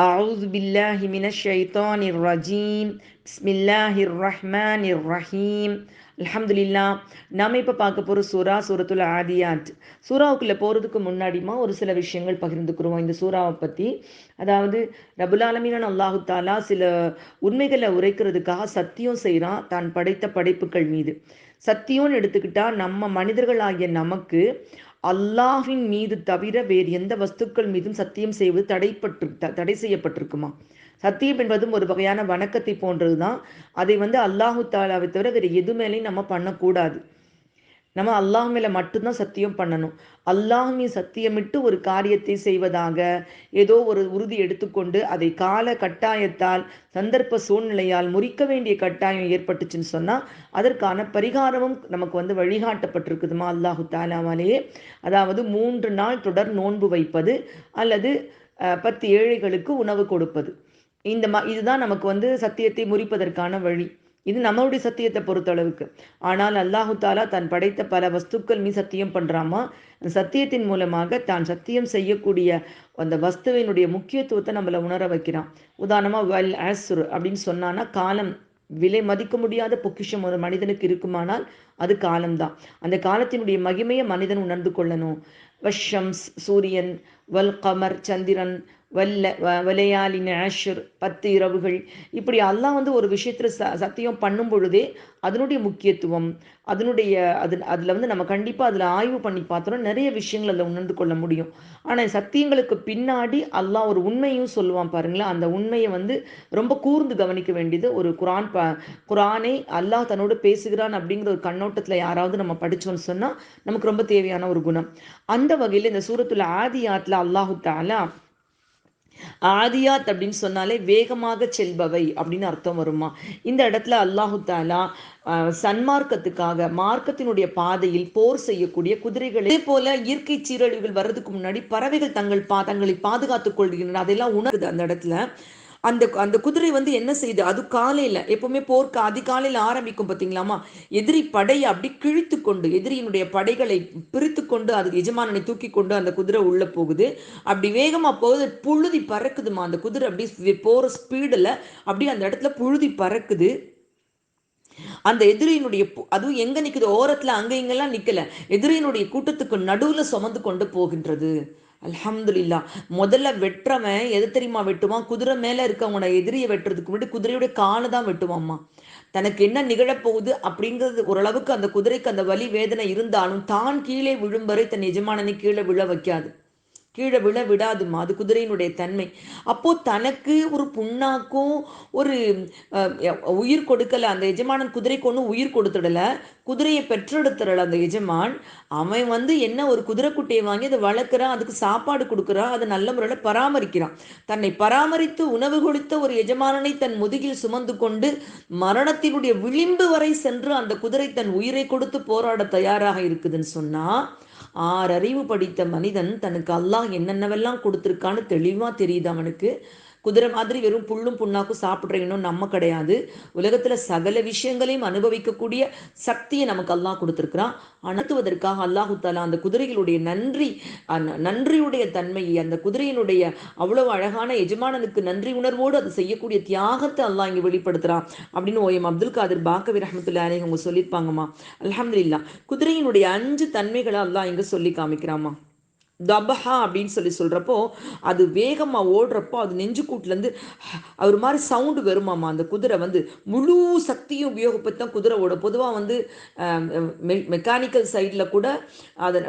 أعوذ بالله من الشيطان الرجيم بسم الله الرحمن الرحيم அல்ஹம்துலில்லா நாம இப்போ பார்க்க போகிற சூரா சூரத்துல் ஆதியாத் சூறாவுக்குள்ளே போகிறதுக்கு முன்னாடிமா ஒரு சில விஷயங்கள் பகிர்ந்துக்கிறோம் இந்த சூறாவை பற்றி அதாவது ரபுலாலமீனான் அல்லாஹு தாலா சில உண்மைகளை உரைக்கிறதுக்காக சத்தியம் செய்கிறான் தான் படைத்த படைப்புகள் மீது சத்தியம்னு எடுத்துக்கிட்டா நம்ம மனிதர்களாகிய நமக்கு அல்லாஹின் மீது தவிர வேறு எந்த வஸ்துக்கள் மீதும் சத்தியம் செய்வது தடைப்பட்டு தடை செய்யப்பட்டிருக்குமா? சத்தியம் என்பதும் ஒரு வகையான வணக்கத்தை போன்றது தான் அதை வந்து அல்லாஹு தாலாவை தவிர வேறு எது மேலேயும் நம்ம பண்ணக்கூடாது. நம்ம அல்லாஹ் மேலே மட்டும்தான் சத்தியம் பண்ணணும். அல்லாஹுமே சத்தியமிட்டு ஒரு காரியத்தை செய்வதாக ஏதோ ஒரு உறுதி எடுத்துக்கொண்டு அதை கால கட்டாயத்தால் சந்தர்ப்ப சூழ்நிலையால் முறிக்க வேண்டிய கட்டாயம் ஏற்பட்டுச்சுன்னு சொன்னால் அதற்கான பரிகாரமும் நமக்கு வந்து வழிகாட்டப்பட்டிருக்குதுமா அல்லாஹு தாலாவாலேயே. அதாவது மூன்று நாள் தொடர் நோன்பு வைப்பது அல்லது பத்து ஏழைகளுக்கு உணவு கொடுப்பது. இந்த ம இதுதான் நமக்கு வந்து சத்தியத்தை முறிப்பதற்கான வழி. இது நம்மளுடைய சத்தியத்தை பொறுத்தளவுக்கு. ஆனால் அல்லாஹு தாலா தான் படைத்த பல வஸ்துக்கள் மீ சத்தியம் பண்ணுறாமா அந்த சத்தியத்தின் மூலமாக தான் சத்தியம் செய்யக்கூடிய அந்த வஸ்துவினுடைய முக்கியத்துவத்தை நம்மளை உணர வைக்கிறான். உதாரணமாக வெல் ஆசுர் அப்படின்னு சொன்னான்னா காலம் விலை மதிக்க முடியாத பொக்கிஷம் ஒரு மனிதனுக்கு இருக்குமானால் அது காலம்தான். அந்த காலத்தினுடைய மகிமையை மனிதன் உணர்ந்து கொள்ளணும். வஷம்ஸ் சூரியன் வல் கமர் சந்திரன் வல்ல வலையாலின் ஆஷர் பத்து இரவுகள். இப்படி அல்லாஹ் வந்து ஒரு விஷயத்தில் ச சத்தியம் பண்ணும் பொழுதே அதனுடைய முக்கியத்துவம் அதனுடைய அது அதில் வந்து நம்ம கண்டிப்பாக அதில் ஆய்வு பண்ணி பார்த்தோம்னா நிறைய விஷயங்கள் அதில் உணர்ந்து கொள்ள முடியும். ஆனால் சத்தியங்களுக்கு பின்னாடி அல்லாஹ் ஒரு உண்மையும் சொல்லுவான் பாருங்களேன். அந்த உண்மையை வந்து ரொம்ப கூர்ந்து கவனிக்க வேண்டியது ஒரு குரான் ப குரானை அல்லாஹ் தன்னோடு பேசுகிறான் அப்படிங்கிற ஒரு கண்ணோட்டத்தில் யாராவது நம்ம படித்தோம்னு சொன்னால் நமக்கு ரொம்ப தேவையான ஒரு குணம். அந்த வகையில் இந்த சூரத்துல ஆதியாத்தில் அல்லாஹு தாலா ஆதியாத் அப்படின்னு சொன்னாலே வேகமாக செல்பவை அப்படின்னு அர்த்தம் வருமா? இந்த இடத்துல அல்லாஹு தாலா சன்மார்க்கத்துக்காக மார்க்கத்தினுடைய பாதையில் போர் செய்யக்கூடிய குதிரைகள் இதே போல இயற்கை சீரழிவுகள் வர்றதுக்கு முன்னாடி பறவைகள் தங்கள் பா தங்களை பாதுகாத்துக் கொள்கின்றன. அதெல்லாம் உணருது அந்த இடத்துல அந்த அந்த குதிரை வந்து என்ன செய்யுது அது காலையில் எப்பவுமே போர்க்க அதிகாலையில் ஆரம்பிக்கும் பார்த்தீங்களாமா எதிரி படையை அப்படி கிழித்து கொண்டு எதிரியினுடைய படைகளை பிரித்து கொண்டு அது எஜமானனை தூக்கி கொண்டு அந்த குதிரை உள்ள போகுது. அப்படி வேகமாக போகுது புழுதி பறக்குதுமா அந்த குதிரை அப்படி போகிற ஸ்பீடில் அப்படி அந்த இடத்துல புழுதி பறக்குது. அந்த எதிரியினுடைய அதுவும் எங்க நிக்குது? ஓரத்துல அங்க இங்கெல்லாம் நிக்கல. எதிரியினுடைய கூட்டத்துக்கு நடுவுல சுமந்து கொண்டு போகின்றது. அல்ஹம்துல்லா முதல்ல வெட்டுறவன் எது தெரியுமா வெட்டுவான்? குதிரை மேலே இருக்கவங்களோட எதிரியை வெட்டுறதுக்கு முன்னாடி குதிரையுடைய காலு தான் வெட்டுவாம்மா. தனக்கு என்ன நிகழப்போகுது அப்படிங்கிறது ஓரளவுக்கு அந்த குதிரைக்கு அந்த வலி வேதனை இருந்தாலும் தான் கீழே விழும் வரை தன் எஜமானனை கீழே விழ வைக்காது. கீழே விழ விடாதுமா அது குதிரையினுடைய தன்மை. அப்போ தனக்கு ஒரு புண்ணாக்கும் ஒரு உயிர் கொடுக்கல. அந்த எஜமானன் குதிரைக்கு ஒன்றும் உயிர் கொடுத்துடல. குதிரையை பெற்றெடுத்துடல அந்த எஜமான். அவன் வந்து என்ன ஒரு குதிரைக்குட்டியை வாங்கி அதை வளர்க்குறான் அதுக்கு சாப்பாடு கொடுக்குறான் அதை நல்ல முறையில் பராமரிக்கிறான். தன்னை பராமரித்து உணவு கொடுத்த ஒரு எஜமானனை தன் முதுகில் சுமந்து கொண்டு மரணத்தினுடைய விளிம்பு வரை சென்று அந்த குதிரை தன் உயிரை கொடுத்து போராட தயாராக இருக்குதுன்னு சொன்னால் ஆறறிவு படித்த மனிதன் தனக்கு அல்லாஹ் என்னென்னவெல்லாம் கொடுத்துருக்கான்னு தெளிவாக தெரியுது அவனுக்கு. குதிரை மாதிரி வெறும் புல்லும் புண்ணாக்கும் சாப்பிட்ற இன்னும் நம்ம கிடையாது. உலகத்தில் சகல விஷயங்களையும் அனுபவிக்கக்கூடிய சக்தியை நமக்கு அல்லாஹ் கொடுத்துருக்குறான். அணத்துவதற்காக அல்லாஹு தாலா அந்த குதிரைகளுடைய நன்றி நன்றியுடைய தன்மையை அந்த குதிரையினுடைய அவ்வளவு அழகான எஜமானனுக்கு நன்றி உணர்வோடு அது செய்யக்கூடிய தியாகத்தை அல்லாஹ் இங்கே வெளிப்படுத்துறான். அப்படின்னு ஓயம் அப்துல் காதிர் பாக்கவி ரஹமத்துல்லானே அவங்க சொல்லியிருப்பாங்கம்மா. அலமதுல்லா குதிரையினுடைய அஞ்சு தன்மைகளை அல்லாஹ் இங்கே சொல்லி காமிக்கிறாமா தபஹா அப்படின்னு சொல்லி சொல்கிறப்போ அது வேகமாக ஓடுறப்போ அது நெஞ்சுக்கூட்டிலேருந்து ஒரு மாதிரி சவுண்டு வருமாமா அந்த குதிரை வந்து முழு சக்தியும் உபயோகப்படுத்தி தான் குதிரை பொதுவாக வந்து மெக்கானிக்கல் சைடில் கூட அதை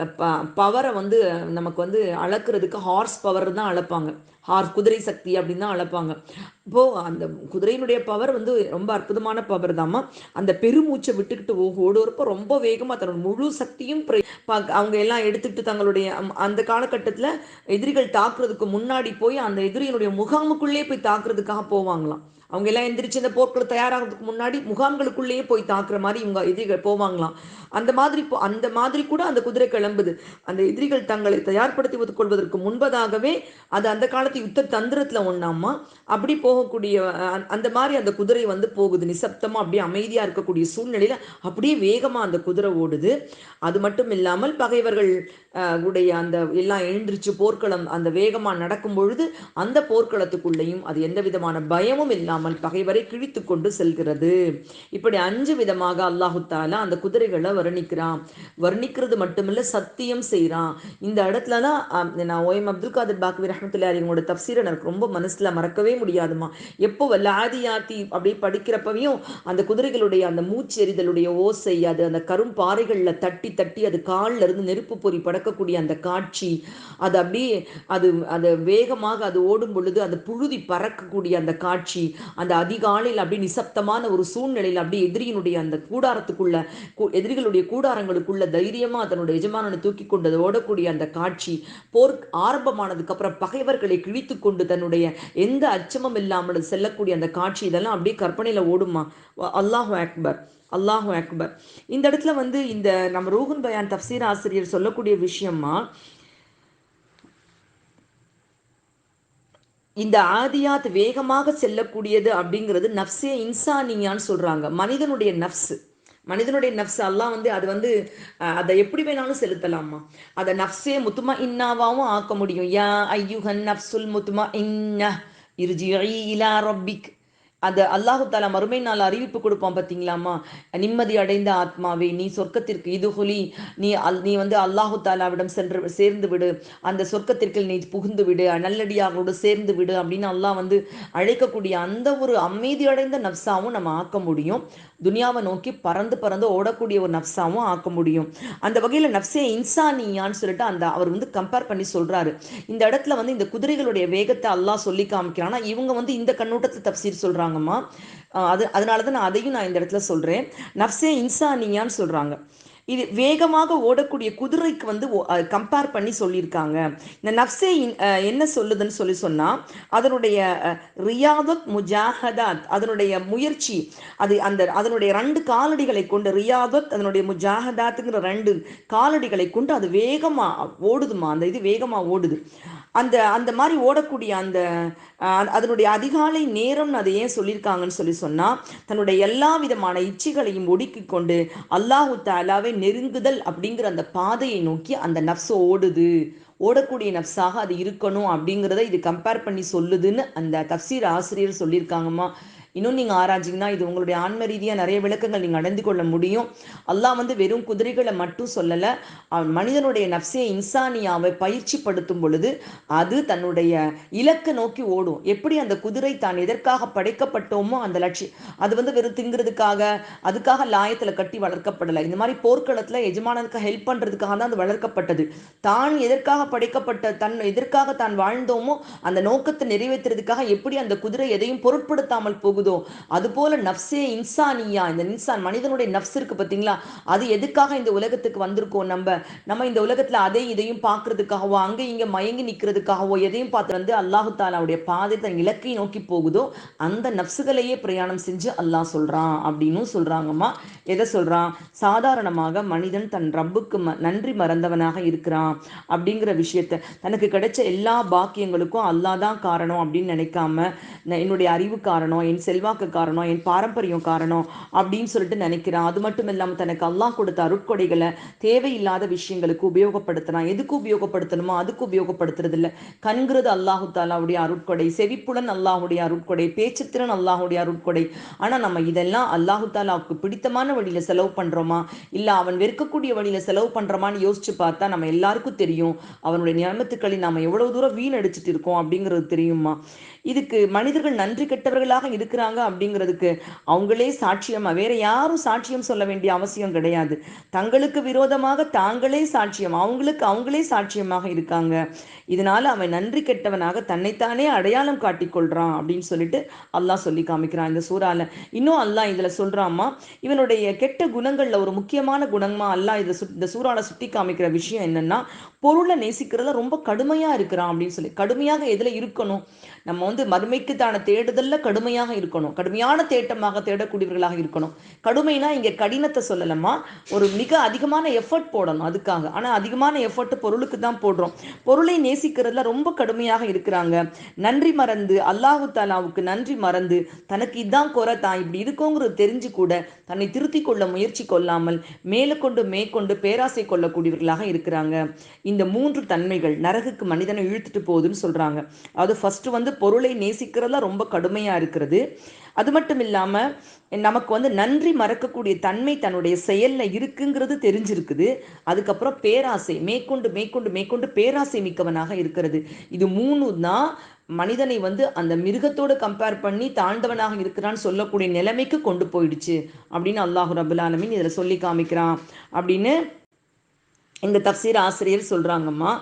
பவரை வந்து நமக்கு வந்து அளக்குறதுக்கு ஹார்ஸ் பவர் தான் அளப்பாங்க. ஹார்ஸ் குதிரை சக்தி அப்படின்னு தான் அழைப்பாங்க இப்போது அந்த குதிரையினுடைய பவர் வந்து ரொம்ப அற்புதமான பவர் தாம்மா. அந்த பெருமூச்சை விட்டுக்கிட்டு ஓடுறப்போ ரொம்ப வேகமாக தன்னோட முழு சக்தியும் அவங்க எல்லாம் எடுத்துக்கிட்டு தங்களுடைய அந்த காலகட்டத்தில் எதிரிகள் தாக்குறதுக்கு முன்னாடி போய் அந்த எதிரியினுடைய முகாமுக்குள்ளே போய் தாக்குறதுக்காக போவாங்களாம். அவங்க எல்லாம் எந்திரிச்சு இந்த போர்க்களை தயாராகிறதுக்கு முன்னாடி முகாம்களுக்குள்ளேயே போய் தாக்குற மாதிரி இவங்க எதிரிகள் போவாங்களாம். அந்த மாதிரி அந்த மாதிரி கூட அந்த குதிரை கிளம்புது. அந்த எதிரிகள் தங்களை தயார்படுத்தி கொள்வதற்கு முன்பதாகவே அது அந்த காலத்து யுத்த தந்திரத்துல ஒன்றாமா அப்படி போகக்கூடிய அந்த மாதிரி அந்த குதிரை வந்து போகுது. நிசப்தமாக அப்படியே அமைதியாக இருக்கக்கூடிய சூழ்நிலையில் அப்படியே வேகமாக அந்த குதிரை ஓடுது. அது மட்டும் இல்லாமல் பகைவர்கள் உடைய அந்த எல்லாம் எழுந்திரிச்சு போர்க்களம் அந்த வேகமாக நடக்கும் பொழுது அந்த போர்க்களத்துக்குள்ளேயும் அது எந்த விதமான பயமும் இல்லாமல் பகைவரை கிழித்து கொண்டு செல்கிறது. இப்படி அஞ்சு விதமாக அல்லாஹு தாலா அந்த குதிரைகளை வர்ணிக்கிறான். வர்ணிக்கிறது மட்டுமில்ல சத்தியம் செய்கிறான் இந்த இடத்துல தான் நான் ஓஎம் அப்துல் காதர் பாக்வி ரஹமத்துல்லாரி உங்களோட தப்சீரை எனக்கு ரொம்ப மனசில் மறக்கவே முடியாதுமா எப்போ வல்லாதியாத்தி அப்படி படிக்கிறப்பவையும் அந்த குதிரைகளுடைய அந்த மூச்செறிதலுடைய ஓசை அது அந்த கரும்பாறைகளில் தட்டி தட்டி அது கால்ல இருந்து நெருப்பு பொறி பறக்கக்கூடிய அந்த காட்சி அது அப்படியே அது அது வேகமாக அது ஓடும் பொழுது அந்த புழுதி பறக்கக்கூடிய அந்த காட்சி அந்த அதிகாலையில் அப்படியே நிசப்தமான ஒரு சூழ்நிலையில் அப்படியே எதிரியினுடைய அந்த கூடாரத்துக்குள்ள எதிரிகளுடைய கூடாரங்களுக்குள்ள தைரியமாக தன்னுடைய எஜமானனை தூக்கி கொண்டு அது ஓடக்கூடிய அந்த காட்சி போர் ஆரம்பமானதுக்கு அப்புறம் பகைவர்களை கிழித்து கொண்டு தன்னுடைய எந்த அச்சமும் இல்லாமல் செல்லக்கூடிய அந்த காட்சி இதெல்லாம் அப்படியே கற்பனையில் ஓடுமா அல்லாஹு அக்பர் அல்லாஹு அக்பர். இந்த இடத்துல வந்து இந்த நம்ம ரோகன் பயான் தப்சீர் ஆசிரியர் சொல்லக்கூடிய விஷயமா இந்த ஆதியாத் வேகமாக செல்லக்கூடியது அப்படிங்கிறது நஃப்ஸே இன்சானியான்னு சொல்கிறாங்க மனிதனுடைய நஃப்ஸு மனிதனுடைய நஃப்ஸ் எல்லாம் வந்து அது வந்து அதை எப்படி வேணாலும் செலுத்தலாமா அதை நஃப்ஸே முத்துமா இன்னாவாகவும் ஆக்க முடியும். யா ஐயுஹன் நஃப்சுல் முத்துமா இன்ன ارجعي إلى ربك. அது அல்லாஹு தாலா மறுமை நாள் அறிவிப்பு கொடுப்பான் பார்த்தீங்களாமா நிம்மதி அடைந்த ஆத்மாவே நீ சொர்க்கத்திற்கு இது ஹொலி நீ அல் நீ வந்து அல்லாஹு தாலாவிடம் சென்று சேர்ந்து விடு. அந்த சொர்க்கத்திற்கு நீ புகுந்து விடு. நல்லடியாரோடு சேர்ந்து விடு அப்படின்னு அல்லாஹ் வந்து அழைக்கக்கூடிய அந்த ஒரு அமைதி அடைந்த நப்சாவும் நம்ம ஆக்க முடியும். துனியாவை நோக்கி பறந்து பறந்து ஓடக்கூடிய ஒரு நப்சாவும் ஆக்க முடியும். அந்த வகையில் நப்சே இன்சானியான்னு சொல்லிட்டு அந்த அவர் வந்து கம்பேர் பண்ணி சொல்றாரு. இந்த இடத்துல வந்து இந்த குதிரைகளுடைய வேகத்தை அல்லாஹ் சொல்லி காமிக்கிறான். இவங்க வந்து இந்த கண்ணோட்டத்தை தப்சீர் சொல்கிறாங்க சொல்கிறாங்கம்மா அது அதனால தான் நான் அதையும் நான் இந்த இடத்துல சொல்றேன். நஃப்ஸே இன்சானியான்னு சொல்றாங்க. இது வேகமாக ஓடக்கூடிய குதிரைக்கு வந்து கம்பேர் பண்ணி சொல்லியிருக்காங்க. இந்த நப்சே என்ன சொல்லுதுன்னு சொல்லி சொன்னா அதனுடைய ரியாதத் முஜாஹதாத் அதனுடைய முயற்சி அது அந்த அதனுடைய ரெண்டு காலடிகளை கொண்டு ரியாதத் அதனுடைய முஜாஹதாத்துங்கிற ரெண்டு காலடிகளை கொண்டு அது வேகமா ஓடுதுமா? அந்த இது வேகமா ஓடுது. அந்த அந்த மாதிரி ஓடக்கூடிய அந்த அதனுடைய அதிகாலை நேரம்னு அதை ஏன் சொல்லியிருக்காங்கன்னு சொல்லி சொன்னால் தன்னுடைய எல்லா விதமான இச்சைகளையும் ஒடுக்கி கொண்டு அல்லாஹு தாலாவை நெருங்குதல் அப்படிங்கிற அந்த பாதையை நோக்கி அந்த நப்ஸ் ஓடுது. ஓடக்கூடிய நப்ஸாக அது இருக்கணும் அப்படிங்கிறத இது கம்பேர் பண்ணி சொல்லுதுன்னு அந்த தப்சீர் ஆசிரியர் சொல்லியிருக்காங்கம்மா. இன்னும் நீங்கள் ஆராய்ச்சிங்கன்னா இது உங்களுடைய ஆன்ம ரீதியாக நிறைய விளக்கங்கள் நீங்கள் அடைந்து கொள்ள முடியும். அல்லாஹ் வந்து வெறும் குதிரைகளை மட்டும் சொல்லலை அவன் மனிதனுடைய நப்சியை இன்சானியாவை பயிற்சிப்படுத்தும் பொழுது அது தன்னுடைய இலக்கை நோக்கி ஓடும். எப்படி அந்த குதிரை தான் எதற்காக படைக்கப்பட்டோமோ அந்த லட்சியம் அது வந்து வெறும் திங்கிறதுக்காக அதுக்காக லாயத்தில் கட்டி வளர்க்கப்படலை. இந்த மாதிரி போர்க்களத்தில் எஜமானனுக்கு ஹெல்ப் பண்ணுறதுக்காக தான் அது வளர்க்கப்பட்டது. தான் எதற்காக படைக்கப்பட்ட தன் எதற்காக தான் வாழ்ந்தோமோ அந்த நோக்கத்தை நிறைவேற்றுறதுக்காக எப்படி அந்த குதிரை எதையும் பொருட்படுத்தாமல் போகுது அதுபோல நப்சே இன்சானியா. இந்த இன்சான் மனிதனுடைய நப்ஸ் இருக்கு பார்த்தீங்களா அது எதுக்காக இந்த உலகத்துக்கு வந்திருக்கோம் நம்ம? நம்ம இந்த உலகத்துல அதையும் இதையும் பார்க்கறதுக்காகவோ அங்க இங்க மயங்கி நிற்கிறதுக்காகவோ எதையும் பார்த்து வந்து அல்லாஹு தாலாவுடைய பாதை தன் இலக்கை நோக்கி போகுதோ அந்த நப்சுகளையே பிரயாணம் செஞ்சு அல்லாஹ் சொல்றான் அப்படின்னு சொல்றாங்கம்மா. எதை சொல்றான்? சாதாரணமாக மனிதன் தன் ரப்புக்கு ம- நன்றி மறந்தவனாக இருக்கிறான் அப்படிங்கிற விஷயத்த. தனக்கு கிடைச்ச எல்லா பாக்கியங்களுக்கும் அல்லாஹ் தான் காரணம் அப்படின்னு நினைக்காம என்னுடைய அறிவு காரணம் என் செல்வாக்கு காரணம் என் பாரம்பரியம் காரணம் அப்படின்னு சொல்லிட்டு நினைக்கிறான். அது மட்டும் இல்லாமல் தனக்கு அல்லாஹ் கொடுத்த அருட்கொடைகளை தேவையில்லாத விஷயங்களுக்கு உபயோகப்படுத்துறான் எதுக்கு உபயோகப்படுத்தணுமோ அதுக்கு உபயோகப்படுத்துறது இல்லை கண்கிறது அல்லாஹு தாலாவுடைய அருட்கொடை செவிப்புலன் அல்லாஹுடைய அருட்கொடை பேச்சுத்திறன் அல்லாஹுடைய அருட்கொடை. ஆனால் நம்ம இதெல்லாம் அல்லாஹு தாலாவுக்கு பிடித்தமான வழியில் செலவு பண்ணுறோமா இல்லை அவன் வெறுக்கக்கூடிய வழியில் செலவு பண்ணுறோமான்னு யோசிச்சு பார்த்தா நம்ம எல்லாருக்கும் தெரியும். அவனுடைய நியமத்துக்களை நாம் எவ்வளவு தூரம் வீணடிச்சிட்டு இருக்கோம் அப்படிங்கிறது தெரியுமா? இதுக்கு மனிதர்கள் நன்றி கெட்டவர்களாக இருக்கிறாங்க அப்படிங்கிறதுக்கு அவங்களே சாட்சியமா. வேற யாரும் சாட்சியம் சொல்ல வேண்டிய அவசியம் கிடையாது. தங்களுக்கு விரோதமாக தாங்களே சாட்சியம். அவங்களுக்கு அவங்களே சாட்சியமாக இருக்காங்க. இதனால அவன் நன்றி கெட்டவனாக தன்னைத்தானே அடையாளம் காட்டிக்கொள்றான் அப்படின்னு சொல்லிட்டு அல்லாஹ் சொல்லி காமிக்கிறான் இந்த சூறால. இன்னும் அல்லாஹ் இதுல சொல்றாமா இவனுடைய கெட்ட குணங்கள்ல ஒரு முக்கியமான குணமா அல்லாஹ் இதை சு இந்த சூறால சுட்டி காமிக்கிற விஷயம் என்னன்னா பொருளை நேசிக்கிறதுல ரொம்ப கடுமையா இருக்கிறான் அப்படின்னு சொல்லி. கடுமையாக எதுல இருக்கணும்? நம்ம வந்து மறுமைக்குத்தான தேடுதல்ல கடுமையாக இருக்கணும். கடுமையான தேட்டமாக தேடக்கூடியவர்களாக இருக்கணும். கடுமைனா இங்க கடினத்தை சொல்லலாமா ஒரு மிக அதிகமான எஃபர்ட் போடணும் அதுக்காக. ஆனா அதிகமான எஃபர்ட் பொருளுக்கு தான் போடுறோம். பொருளை நேசிக்கிறதுல ரொம்ப கடுமையாக இருக்கிறாங்க. நன்றி மறந்து அல்லாஹு தாலாவுக்கு நன்றி மறந்து தனக்கு இதான் குறை தான் இப்படி இருக்கோங்கிறது தெரிஞ்சு கூட தன்னை திருத்தி கொள்ள முயற்சி கொள்ளாமல் மேலுக்கொண்டு மேற்கொண்டு பேராசை கொள்ளக்கூடியவர்களாக இருக்கிறாங்க. இந்த மூன்று தன்மைகள் நரகுக்கு மனிதனை இழுத்துட்டு போகுதுன்னு சொல்கிறாங்க அது ஃபஸ்ட்டு வந்து பொருளை நேசிக்கிறதுல ரொம்ப கடுமையாக இருக்கிறது. அது மட்டும் இல்லாமல் நமக்கு வந்து நன்றி மறக்கக்கூடிய தன்மை தன்னுடைய செயலில் இருக்குங்கிறது தெரிஞ்சிருக்குது. அதுக்கப்புறம் பேராசை மேற்கொண்டு மேற்கொண்டு மேற்கொண்டு பேராசை மிக்கவனாக இருக்கிறது. இது மூணு தான் மனிதனை வந்து அந்த மிருகத்தோடு கம்பேர் பண்ணி தாண்டவனாக இருக்கிறான்னு சொல்லக்கூடிய நிலைமைக்கு கொண்டு போயிடுச்சு அப்படின்னு அல்லாஹு ரபுல் ஆலமின் இதில் சொல்லி காமிக்கிறான் அப்படின்னு இந்த தப்சீர் ஆசிரியர் சொல்றாங்கம்மா.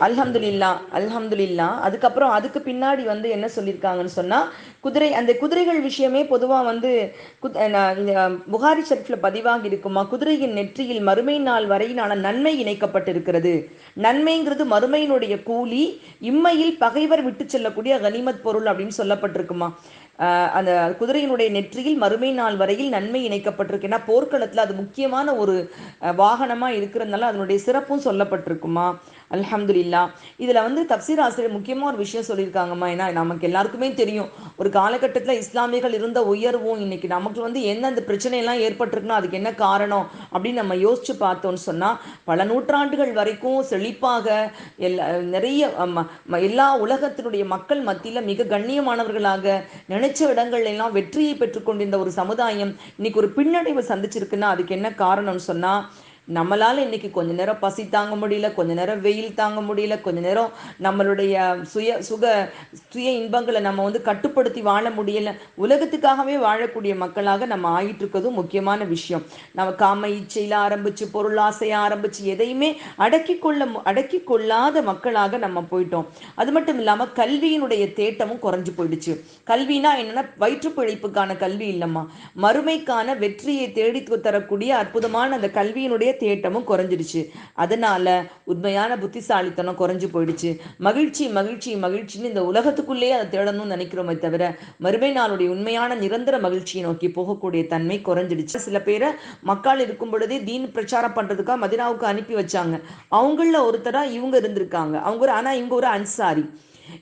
அல்ஹம்துலில்லா அல்ஹம்துலில்லா. அதுக்கப்புறம் அதுக்கு பின்னாடி வந்து என்ன சொல்லியிருக்காங்கன்னு சொன்னால் குதிரை அந்த குதிரைகள் விஷயமே பொதுவாக வந்து குத்- இந்த புகாரி ஷெரீஃப்ல பதிவாகி இருக்குமா? குதிரையின் நெற்றியில் மறுமை நாள் வரையிலான நன்மை இணைக்கப்பட்டிருக்கிறது. நன்மைங்கிறது மறுமையினுடைய கூலி இம்மையில் பகைவர் விட்டு செல்லக்கூடிய கனிமத் பொருள் அப்படின்னு சொல்லப்பட்டிருக்குமா? அந்த குதிரையினுடைய நெற்றியில் மறுமை நாள் வரையில் நன்மை இணைக்கப்பட்டிருக்கு. ஏன்னா போர்க்களத்தில் அது முக்கியமான ஒரு வாகனமாக இருக்கிறதுனால அதனுடைய சிறப்பும் சொல்லப்பட்டிருக்குமா? அல்ஹம்துல்லா இதில் வந்து தப்சீர் ஆசிரியர் முக்கியமாக ஒரு விஷயம் சொல்லியிருக்காங்கம்மா. ஏன்னா நமக்கு எல்லாருக்குமே தெரியும். ஒரு காலகட்டத்தில் இஸ்லாமியர்கள் இருந்த உயர்வும் இன்னைக்கு நமக்கு வந்து எந்தெந்த பிரச்சனையெல்லாம் ஏற்பட்டிருக்குன்னா அதுக்கு என்ன காரணம் அப்படின்னு நம்ம யோசிச்சு பார்த்தோம்னு சொன்னால் பல நூற்றாண்டுகள் வரைக்கும் செழிப்பாக எல்லா நிறைய ம- ம- எல்லா உலகத்தினுடைய மக்கள் மத்தியில் மிக கண்ணியமானவர்களாக நினைச்ச இடங்கள்ல எல்லாம் வெற்றியை பெற்றுக்கொண்டிருந்த ஒரு சமுதாயம் இன்னைக்கு ஒரு பின்னடைவு சந்திச்சிருக்குன்னா அதுக்கு என்ன காரணம்னு சொன்னால் நம்மளால் இன்னைக்கு கொஞ்ச நேரம் பசி தாங்க முடியல கொஞ்ச நேரம் வெயில் தாங்க முடியல கொஞ்ச நேரம் நம்மளுடைய சுய சுக சுய இன்பங்களை நம்ம வந்து கட்டுப்படுத்தி வாழ முடியல. உலகத்துக்காகவே வாழக்கூடிய மக்களாக நம்ம ஆயிட்டு இருக்கிறதும் முக்கியமான விஷயம். நம்ம காம இச்சையில் ஆரம்பிச்சு பொருளாசைய ஆரம்பிச்சு எதையுமே அடக்கி கொள்ள மு- அடக்கி கொள்ளாத மக்களாக நம்ம போயிட்டோம். அது மட்டும் இல்லாமல் கல்வியினுடைய தேட்டமும் குறைஞ்சு போயிடுச்சு. கல்வினா என்னன்னா வயிற்று பிழைப்புக்கான கல்வி இல்லைம்மா. மறுமைக்கான வெற்றியை தேடி தரக்கூடிய அற்புதமான அந்த கல்வியினுடைய தேட்டமும் குறைஞ்சிடுச்சு. அதனால உண்மையான புத்திசாலித்தனம் குறைஞ்சு போயிடுச்சு. மகிழ்ச்சி மகிழ்ச்சி மகிழ்ச்சின்னு இந்த உலகத்துக்குள்ளேயே அதை தேடணும்னு நினைக்கிறோமே தவிர மறுமை நாளுடைய உண்மையான நிரந்தர மகிழ்ச்சியை நோக்கி போகக்கூடிய தன்மை குறைஞ்சிடுச்சு. சில பேரை மக்கள் இருக்கும் பொழுதே தீன் பிரச்சாரம் பண்றதுக்காக மதினாவுக்கு அனுப்பி வச்சாங்க. அவங்கள ஒருத்தரா இவங்க இருந்திருக்காங்க. அவங்க ஒரு ஆனா இவங்க ஒரு அன்சாரி.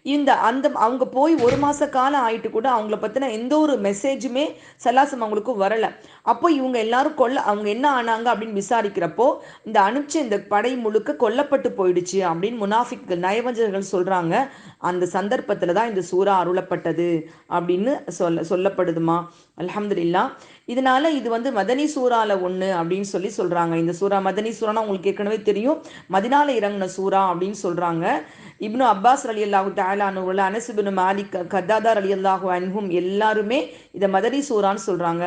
இந்த அந்த அவங்க போய் ஒரு மாச காலம் ஆயிட்டு கூட அவங்கள பத்தின எந்த ஒரு மெசேஜுமே சல்லாசம் அவங்களுக்கு வரல. அப்போ இவங்க எல்லாரும் கொல்ல அவங்க என்ன ஆனாங்க அப்படின்னு விசாரிக்கிறப்போ இந்த அனுப்பிச்ச இந்த படை முழுக்க கொல்லப்பட்டு போயிடுச்சு அப்படின்னு முனாஃபிக்கள் நயவஞ்சர்கள் சொல்றாங்க. அந்த சந்தர்ப்பத்துல தான் இந்த சூறா அருளப்பட்டது அப்படின்னு சொல்ல சொல்லப்படுதுமா. அலமதுல்லா இதனால இது வந்து மதனி சூறால ஒன்று அப்படின்னு சொல்லி சொல்றாங்க. இந்த சூறா மதனி சூறானா உங்களுக்கு ஏற்கனவே தெரியும். மதினால இறங்குன சூறா அப்படின்னு சொல்றாங்க. இப்னு அப்பாஸ் அலி அல்லாஹு தாலானுல அனசுபின் மாலிக் கத்தாதார் அலி அல்லாஹு அன்ஹும் எல்லாருமே இதை மதனி சூறான்னு சொல்றாங்க.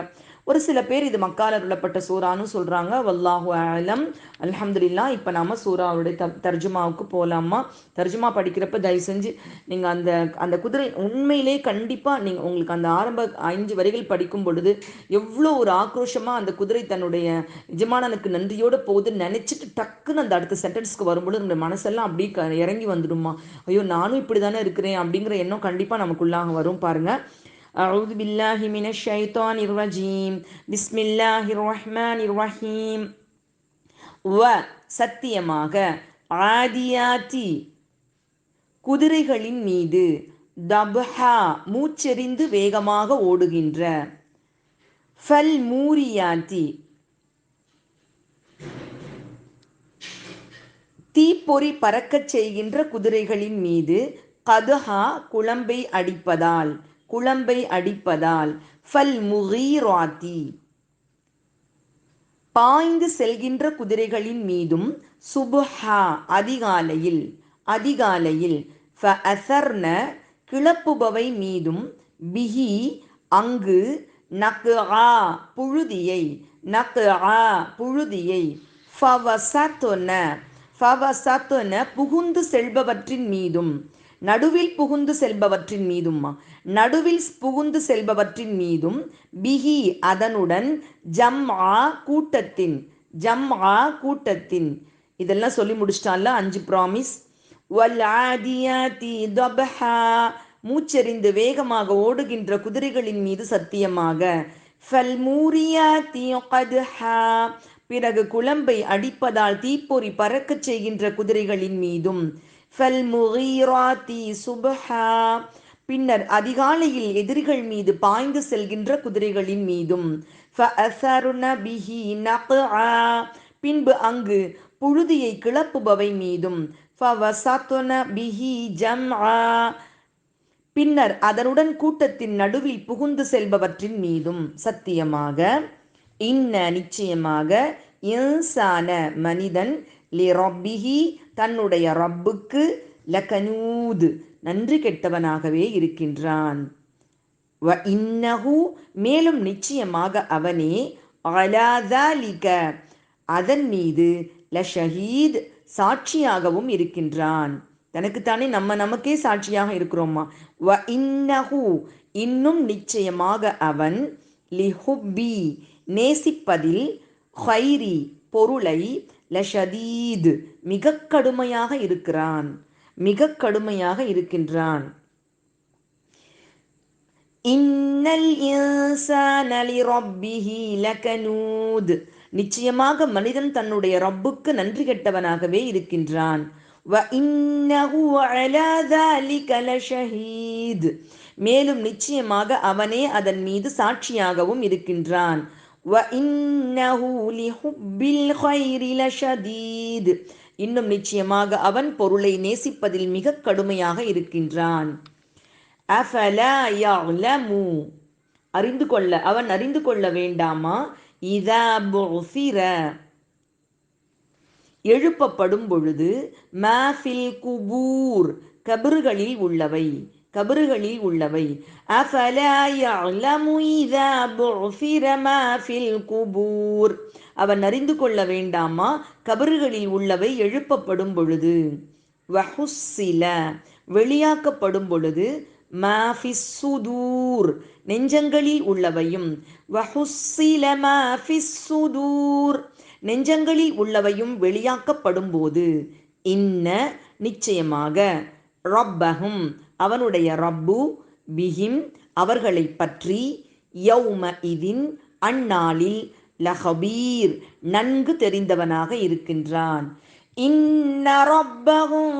ஒரு சில பேர் இது மக்கால அருளப்பட்ட சூறான்னு சொல்கிறாங்க வல்லாஹு ஆலம் அலமதுல்லா இப்போ நாம சூறாவுடைய த தர்ஜுமாவுக்கு போகலாமா தர்ஜுமா படிக்கிறப்ப தயவு செஞ்சு நீங்கள் அந்த அந்த குதிரை உண்மையிலே கண்டிப்பாக நீங்கள் உங்களுக்கு அந்த ஆரம்ப ஐந்து வரிகள் படிக்கும் பொழுது எவ்வளோ ஒரு ஆக்ரோஷமாக அந்த குதிரை தன்னுடைய எஜமானனுக்கு நன்றியோடு போகுது நினச்சிட்டு டக்குன்னு அந்த அடுத்த சென்டென்ஸ்க்கு வரும்பொழுது நம்முடைய மனசெல்லாம் அப்படியே க- இறங்கி வந்துடுமா. ஐயோ நானும் இப்படி தானே இருக்கிறேன் அப்படிங்கிற எண்ணம் கண்டிப்பாக நமக்குள்ளாக வரும் பாருங்கள் أعوذ بالله من الشيطان الرجيم بسم الله الرحمن الرحيم வ சத்தியமாக ஆதியாத்தி குதிரைகளின் மீது தப்ஹா மூச்செறிந்து வேகமாக ஓடுகின்ற ஃபல் மூரியாத்தி தீப்பொறி பறக்கச் செய்கின்ற குதிரைகளின் மீது கதுஹா குழம்பை அடிப்பதால் குழம்பை அடிப்பதால் ஃபல் முகீராத்தி பாய்ந்து செல்கின்ற குதிரைகளின் மீதும் சுபுஹா அதிகாலையில் அதிகாலையில் ஃபஅசர்ன கிளப்புபவை மீதும் பிஹி அங்கு நக்கு ஆ புழுதியை நக்கு ஆ புழுதியை ஃபவசத்துன ஃபவசத்துன புகுந்து செல்பவற்றின் மீதும் நடுவில் புகுந்து செல்பவற்றின் மீதும்மா. நடுவில் புகுந்து செல்பவற்றின் மீதும் பிஹி அதனுடன் ஜம் ஆ கூட்டத்தின் ஜம் ஆ கூட்டத்தின். இதெல்லாம் சொல்லி முடிச்சிட்டால அஞ்சு ப்ராமிஸ் வல் மூச்செறிந்து வேகமாக ஓடுகின்ற குதிரைகளின் மீது சத்தியமாக. பிறகு குழம்பை அடிப்பதால் தீப்பொறி பறக்கச் செய்கின்ற குதிரைகளின் மீதும். ஃபல் முகீராத்தி சுபஹா பின்னர் அதிகாலையில் எதிரிகள் மீது பாய்ந்து செல்கின்ற குதிரைகளின் மீதும். பிஹி பின்பு அங்கு புழுதியை கிளப்புபவை மீதும். பிஹி பின்னர் அதனுடன் கூட்டத்தின் நடுவில் புகுந்து செல்பவற்றின் மீதும். சத்தியமாக இன்ன நிச்சயமாக இன்சான மனிதன் லி ரப்பிஹி தன்னுடைய ரப்புக்கு லகனூது நன்றி கெட்டவனாகவே இருக்கின்றான். வ இன்னஹு மேலும் நிச்சயமாக அவனே அலாதாலிக அதன் மீது ல ஷஹீத் சாட்சியாகவும் இருக்கின்றான். தனக்குத்தானே நம்ம நமக்கே சாட்சியாக இருக்கிறோமா? வ இன்னஹு இன்னும் நிச்சயமாக அவன் லிஹுப்பி நேசிப்பதில் ஹைரி பொருளை லஷதீத் மிக கடுமையாக இருக்கிறான். மிக கடுமையாக இருக்கின்றான். இன்னல் இன்சானலி ரப்பிஹி லகனூத். நிச்சயமாக மனிதன் தன்னுடைய ரப்புக்கு நன்றி கெட்டவனாகவே இருக்கின்றான். மேலும் நிச்சயமாக அவனே அதன் மீது சாட்சியாகவும் இருக்கின்றான். வ இன்னும் நிச்சயமாக அவன் பொருளை நேசிப்பதில் மிக கடுமையாக இருக்கின்றான். அறிந்து கொள்ள அவன் அறிந்து கொள்ள வேண்டாமா? இதா எழுப்பப்படும் பொழுது மாஃபில் குபூர். கபறுகளில் உள்ளவை. கபறுகளில் உள்ளவை. மாஃபில் குபூர். அவன் அறிந்து கொள்ள வேண்டாமா? கபறுகளில் உள்ளவை எழுப்பப்படும் பொழுது. வஹுசில வெளியாக்கப்படும் பொழுது. மாஃபிஸ்ஸுதூர் நெஞ்சங்களில் உள்ளவையும். வஹுசில மாஃபிஸ்ஸுதூர் நெஞ்சங்களில் உள்ளவையும் வெளியாக்கப்படும் போது. இன்ன நிச்சயமாக ரப்பகும் அவனுடைய ரப்பு பிஹிம் அவர்களை பற்றி யௌம இதின் அந்நாளில் லஹபீர் நன்கு தெரிந்தவனாக இருக்கின்றான். இன்ன ரப்பகும்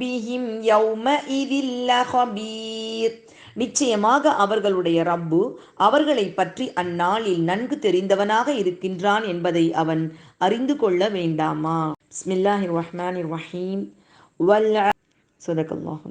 பிஹிம் யௌம இதில் லஹபீர். நிச்சயமாக அவர்களுடைய ரப்பு அவர்களை பற்றி அந்நாளில் நன்கு தெரிந்தவனாக இருக்கின்றான் என்பதை அவன் அறிந்து கொள்ள வேண்டாமா? பிஸ்மில்லாஹிர் ரஹ்மானிர் ரஹீம். வல்ல சதகல்லாஹு